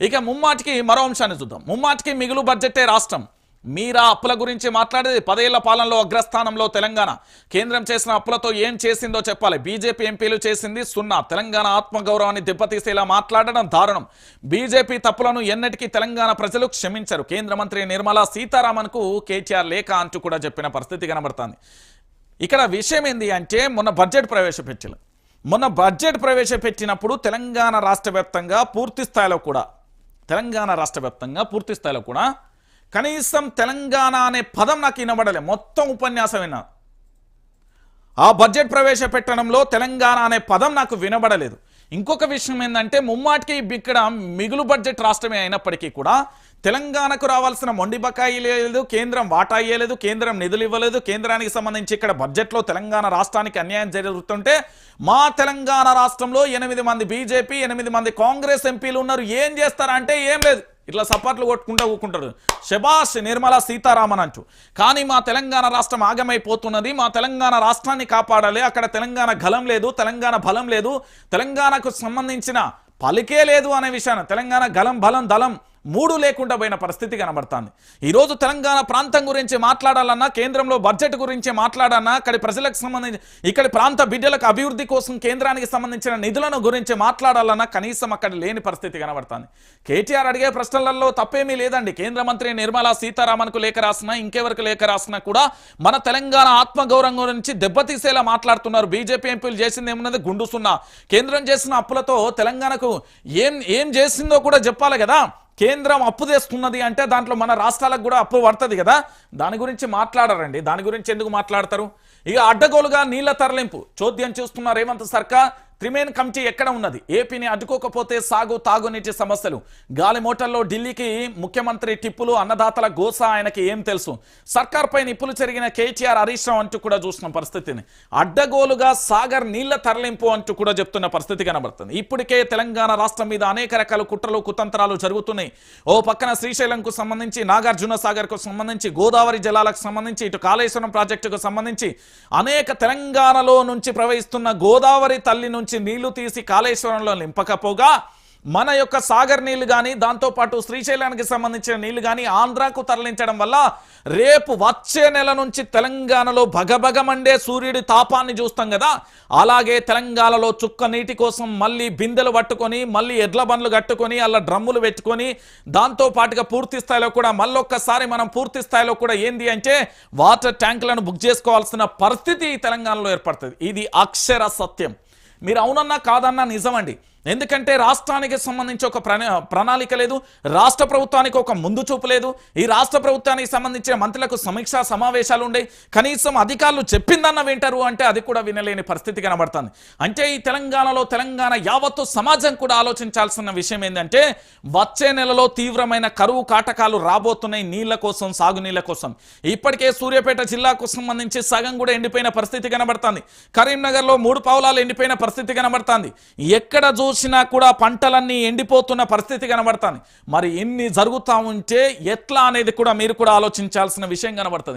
ఇక ముమ్మాటికి మరో అంశాన్ని చూద్దాం. ముమ్మాటికి మిగులు బడ్జెటే రాష్ట్రం. మీరా అప్పుల గురించి మాట్లాడేది పదేళ్ళ పాలనలో అగ్రస్థానంలో తెలంగాణ. కేంద్రం చేసిన అప్పులతో ఏం చేసిందో చెప్పాలి. బీజేపీ ఎంపీలు చేసింది సున్నా. తెలంగాణ ఆత్మగౌరవాన్ని దెబ్బతీసేలా మాట్లాడడం దారుణం. బీజేపీ తప్పులను ఎన్నటికీ తెలంగాణ ప్రజలు క్షమించరు. కేంద్ర మంత్రి నిర్మలా సీతారామన్కు కేటీఆర్ లేఖ అంటూ కూడా చెప్పిన పరిస్థితి కనబడుతుంది. ఇక్కడ విషయం ఏంది అంటే మొన్న బడ్జెట్ ప్రవేశపెట్టారు మొన్న బడ్జెట్ ప్రవేశపెట్టినప్పుడు తెలంగాణ రాష్ట్ర పూర్తి స్థాయిలో కూడా తెలంగాణ రాష్ట్ర వ్యాప్తంగా పూర్తి స్థాయిలో కూడా కనీసం తెలంగాణ అనే పదం నాకు వినబడలే. మొత్తం ఉపన్యాసం విన్నా. ఆ బడ్జెట్ ప్రవేశపెట్టడంలో తెలంగాణ అనే పదం నాకు వినబడలేదు. ఇంకొక విషయం ఏంటంటే ముమ్మాటికి ఇక్కడ మిగులు బడ్జెట్ రాష్ట్రమే అయినప్పటికీ కూడా తెలంగాణకు రావాల్సిన మొండి బకాయి లేదు కేంద్రం వాటా ఇవ్వలేదు కేంద్రం నిధులు ఇవ్వలేదు. కేంద్రానికి సంబంధించి ఇక్కడ బడ్జెట్లో తెలంగాణ రాష్ట్రానికి అన్యాయం జరుగుతుంటే మా తెలంగాణ రాష్ట్రంలో ఎనిమిది మంది బీజేపీ ఎనిమిది మంది కాంగ్రెస్ ఎంపీలు ఉన్నారు. ఏం చేస్తారంటే ఏం లేదు. ఇట్లా సపాట్లు కొట్టుకుంటూ ఊకుంటారు. శబాష్ నిర్మలా సీతారామన్ అంటూ. కానీ మా తెలంగాణ రాష్ట్రం ఆగమైపోతున్నది. మా తెలంగాణ రాష్ట్రాన్ని కాపాడాలి. అక్కడ తెలంగాణ గలం లేదు తెలంగాణ బలం లేదు. తెలంగాణకు సంబంధించిన పలికే లేదు అనే విషయాన్ని తెలంగాణ గలం బలం దళం మూడు లేకుండా పోయిన పరిస్థితి కనబడుతుంది. ఈరోజు తెలంగాణ ప్రాంతం గురించి మాట్లాడాలన్నా కేంద్రంలో బడ్జెట్ గురించి మాట్లాడాలన్నా అక్కడి ప్రజలకు సంబంధించి ఇక్కడి ప్రాంత బిడ్డలకు అభివృద్ధి కోసం కేంద్రానికి సంబంధించిన నిధులను గురించి మాట్లాడాలన్నా కనీసం అక్కడ లేని పరిస్థితి కనబడుతుంది. కేటీఆర్ అడిగే ప్రశ్నలలో తప్పేమీ లేదండి. కేంద్ర మంత్రి నిర్మలా సీతారామన్కు లేఖ రాసినా ఇంకెవరికి లేఖ రాసినా కూడా మన తెలంగాణ ఆత్మగౌరవం గురించి దెబ్బతీసేలా మాట్లాడుతున్నారు. బీజేపీ ఎంపీలు చేసింది ఏమున్నది? గుండు సున్నా. కేంద్రం చేసిన అప్పులతో తెలంగాణకు ఏం ఏం చేసిందో కూడా చెప్పాలి కదా. కేంద్రం అప్పు తెస్తున్నది అంటే దాంట్లో మన రాష్ట్రాలకు కూడా అప్పు పడుతుంది కదా? దాని గురించి మాట్లాడరండి. దాని గురించి ఎందుకు మాట్లాడతారు? ఇక అడ్డగోలుగా నీళ్ళ తరలింపు. చోద్యం చూస్తున్న రేవంత్ సర్కార్ త్రిమేన్ కమిటీ ఎక్కడ ఉన్నది? ఏపీని అడ్డుకోకపోతే సాగు తాగునీటి సమస్యలు. గాలి మోటల్లో ఢిల్లీకి ముఖ్యమంత్రి టిప్పులు అన్నదాతల గోస ఆయనకి ఏం తెలుసు? సర్కార్ పై నిప్పులు జరిగిన కేటీఆర్ హరీష్ అంటూ కూడా చూసిన పరిస్థితిని. అడ్డగోలుగా సాగర్ నీళ్ళ తరలింపు అంటూ కూడా చెప్తున్న పరిస్థితి కనబడుతుంది. ఇప్పటికే తెలంగాణ రాష్ట్రం మీద అనేక రకాల కుట్రలు కుతంత్రాలు జరుగుతున్నాయి. ఓ పక్కన శ్రీశైలంకు సంబంధించి నాగార్జున సాగర్కు సంబంధించి గోదావరి జలాలకు సంబంధించి ఇటు కాళేశ్వరం ప్రాజెక్టుకు సంబంధించి అనేక తెలంగాణలో నుంచి ప్రవహిస్తున్న గోదావరి తల్లి నుంచి నీళ్ళు తీసి కాళేశ్వరంలో నింపకపోగా మన యొక్క సాగర్ నీళ్ళు కానీ దాంతోపాటు శ్రీశైలానికి సంబంధించిన నీళ్ళు కానీ ఆంధ్రాకు తరలించడం వల్ల రేపు వచ్చే నెల నుంచి తెలంగాణలో భగభగమండే సూర్యుడి తాపాన్ని చూస్తాం కదా. అలాగే తెలంగాణలో చుక్క నీటి కోసం మళ్ళీ బిందెలు పట్టుకొని మళ్ళీ ఎడ్ల బండ్లు కట్టుకొని అలా డ్రమ్ములు పెట్టుకొని దాంతోపాటుగా పూర్తి స్థాయిలో కూడా మళ్ళొక్కసారి మనం పూర్తి స్థాయిలో కూడా ఏంది అంటే వాటర్ ట్యాంకులను బుక్ చేసుకోవాల్సిన పరిస్థితి తెలంగాణలో ఏర్పడుతుంది. ఇది అక్షర సత్యం. మీరు అవునన్నా కాదన్నా నిజమండి. ఎందుకంటే రాష్ట్రానికి సంబంధించి ఒక ప్రణా ప్రణాళిక లేదు రాష్ట్ర ప్రభుత్వానికి ఒక ముందు చూపు లేదు. ఈ రాష్ట్ర ప్రభుత్వానికి సంబంధించిన మంత్రులకు సమీక్షా సమావేశాలు ఉండే. కనీసం అధికారులు చెప్పిందన్న వింటారు అంటే అది కూడా వినలేని పరిస్థితి కనబడుతుంది. అంటే ఈ తెలంగాణలో తెలంగాణ యావత్తు సమాజం కూడా ఆలోచించాల్సిన విషయం ఏంటంటే వచ్చే నెలలో తీవ్రమైన కరువు కాటకాలు రాబోతున్నాయి నీళ్ళ కోసం సాగునీళ్ళ కోసం. ఇప్పటికే సూర్యాపేట జిల్లాకు సంబంధించి సగం కూడా ఎండిపోయిన పరిస్థితి కనబడుతుంది. కరీంనగర్లో మూడు పావులాలు ఎండిపోయిన పరిస్థితి కనబడుతుంది. ఎక్కడ చూసి చూసినా కూడా పంటలన్నీ ఎండిపోతున్న పరిస్థితి కనబడుతుంది. మరి ఇన్ని జరుగుతూ ఉంటే ఎట్లా అనేది కూడా మీరు కూడా ఆలోచించాల్సిన విషయం కనబడుతుంది.